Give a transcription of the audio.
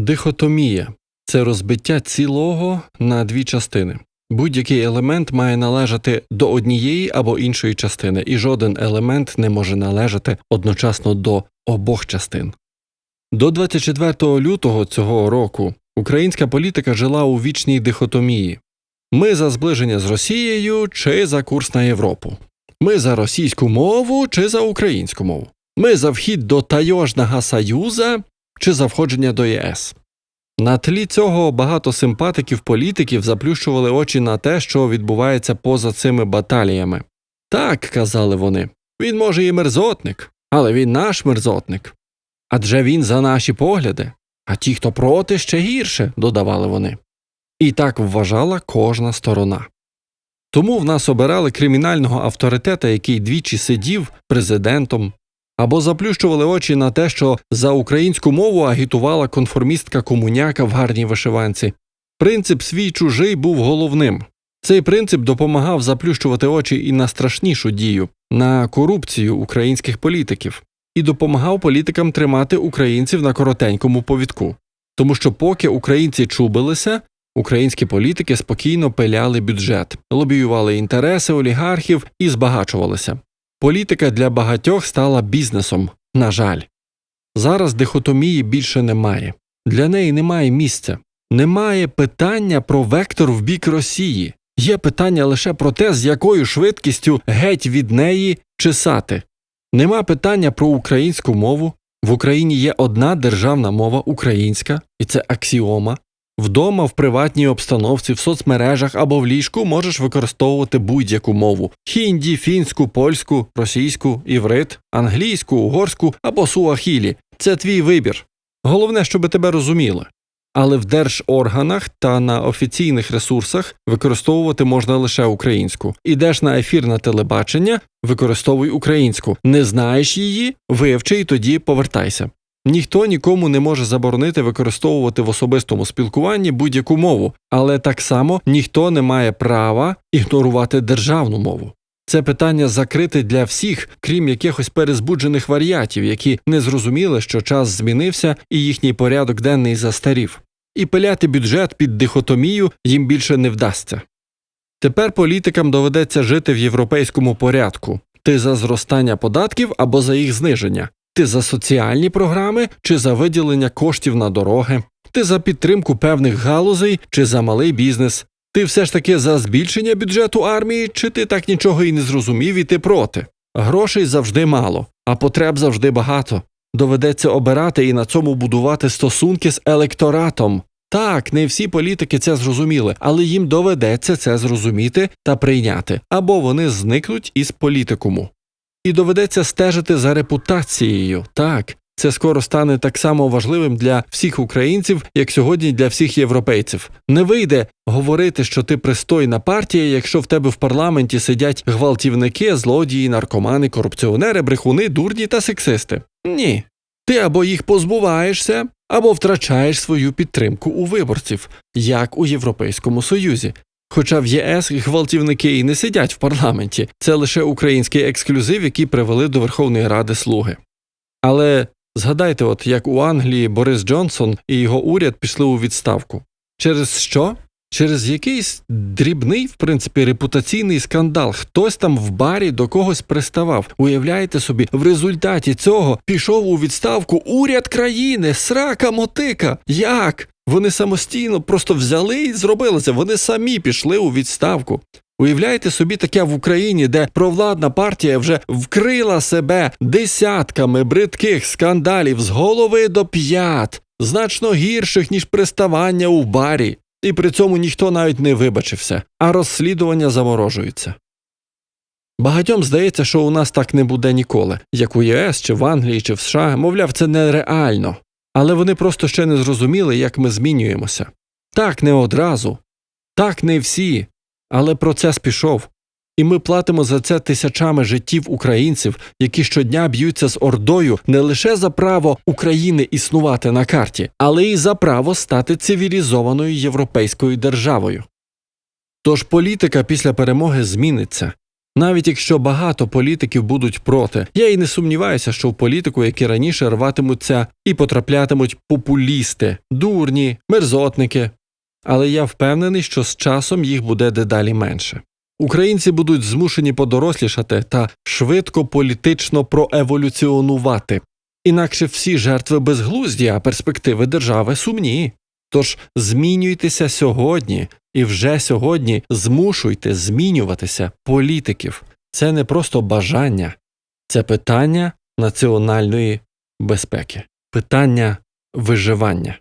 Дихотомія це розбиття цілого на дві частини. Будь-який елемент має належати до однієї або іншої частини, і жоден елемент не може належати одночасно до обох частин. До 24 лютого цього року українська політика жила у вічній дихотомії. Ми за зближення з Росією чи за курс на Європу. Ми за російську мову чи за українську мову. Ми за вхід до Тайожного Союза чи за входження до ЄС. На тлі цього багато симпатиків політиків заплющували очі на те, що відбувається поза цими баталіями. Так, казали вони, він може і мерзотник, але він наш мерзотник. Адже він за наші погляди, а ті, хто проти, ще гірше, додавали вони. І так вважала кожна сторона. Тому в нас обирали кримінального авторитета, який двічі сидів президентом, або заплющували очі на те, що за українську мову агітувала конформістка комуняка в гарній вишиванці. Принцип свій чужий був головним. Цей принцип допомагав заплющувати очі і на страшнішу дію на корупцію українських політиків, і допомагав політикам тримати українців на коротенькому повідку. Тому що поки українці чубилися, українські політики спокійно пиляли бюджет, лобіювали інтереси олігархів і збагачувалися. Політика для багатьох стала бізнесом, на жаль. Зараз дихотомії більше немає. Для неї немає місця. Немає питання про вектор в бік Росії. Є питання лише про те, з якою швидкістю геть від неї чесати. Нема питання про українську мову. В Україні є одна державна мова українська, і це аксіома. Вдома, в приватній обстановці, в соцмережах або в ліжку можеш використовувати будь-яку мову: хінді, фінську, польську, російську, іврит, англійську, угорську або суахілі. Це твій вибір. Головне, щоб тебе розуміли. Але в держорганах та на офіційних ресурсах використовувати можна лише українську. Ідеш на ефір на телебачення, використовуй українську. Не знаєш її, вивчи і тоді повертайся. Ніхто нікому не може заборонити використовувати в особистому спілкуванні будь-яку мову, але так само ніхто не має права ігнорувати державну мову. Це питання закрите для всіх, крім якихось перезбуджених варіатів, які не зрозуміли, що час змінився і їхній порядок денний застарів. І пиляти бюджет під дихотомію їм більше не вдасться. Тепер політикам доведеться жити в європейському порядку ти за зростання податків або за їх зниження, ти за соціальні програми чи за виділення коштів на дороги, ти за підтримку певних галузей чи за малий бізнес. Ти все ж таки за збільшення бюджету армії, чи ти так нічого і не зрозумів і ти проти? Грошей завжди мало, а потреб завжди багато. Доведеться обирати і на цьому будувати стосунки з електоратом. Так, не всі політики це зрозуміли, але їм доведеться це зрозуміти та прийняти, або вони зникнуть із політикуму. І доведеться стежити за репутацією. Так, це скоро стане так само важливим для всіх українців, як сьогодні для всіх європейців. Не вийде говорити, що ти пристойна партія, якщо в тебе в парламенті сидять гвалтівники, злодії, наркомани, корупціонери, брехуни, дурні та сексисти. Ні. Ти або їх позбуваєшся, або втрачаєш свою підтримку у виборців, як у Європейському Союзі. Хоча в ЄС гвалтівники і не сидять в парламенті, це лише український ексклюзив, який привели до Верховної Ради слуги. Але згадайте, от як у Англії Борис Джонсон і його уряд пішли у відставку. Через що? Через якийсь дрібний, в принципі, репутаційний скандал. Хтось там в барі до когось приставав. Уявляєте собі, в результаті цього пішов у відставку уряд країни, срака мотика. Як? Вони самостійно просто взяли і зробили це. Вони самі пішли у відставку. Уявляєте собі таке в Україні, де провладна партія вже вкрила себе десятками бридких скандалів з голови до п'ят, значно гірших, ніж приставання у барі. І при цьому ніхто навіть не вибачився, а розслідування заморожується. Багатьом здається, що у нас так не буде ніколи, як у ЄС чи в Англії чи в США, мовляв, це нереально. Але вони просто ще не зрозуміли, як ми змінюємося. Так, не одразу, так, не всі, але процес пішов. І ми платимо за це тисячами життів українців, які щодня б'ються з ордою не лише за право України існувати на карті, але й за право стати цивілізованою європейською державою. Тож політика після перемоги зміниться, Навіть якщо багато політиків будуть проти, я і не сумніваюся, що в політику, як і раніше, рватимуться і потраплятимуть популісти, дурні, мерзотники. Але я впевнений, що з часом їх буде дедалі менше. Українці будуть змушені подорослішати та швидко політично проеволюціонувати. Інакше всі жертви безглузді, а перспективи держави сумні. Тож змінюйтеся сьогодні і вже сьогодні змушуйте змінюватися політиків. Це не просто бажання, це питання національної безпеки, питання виживання.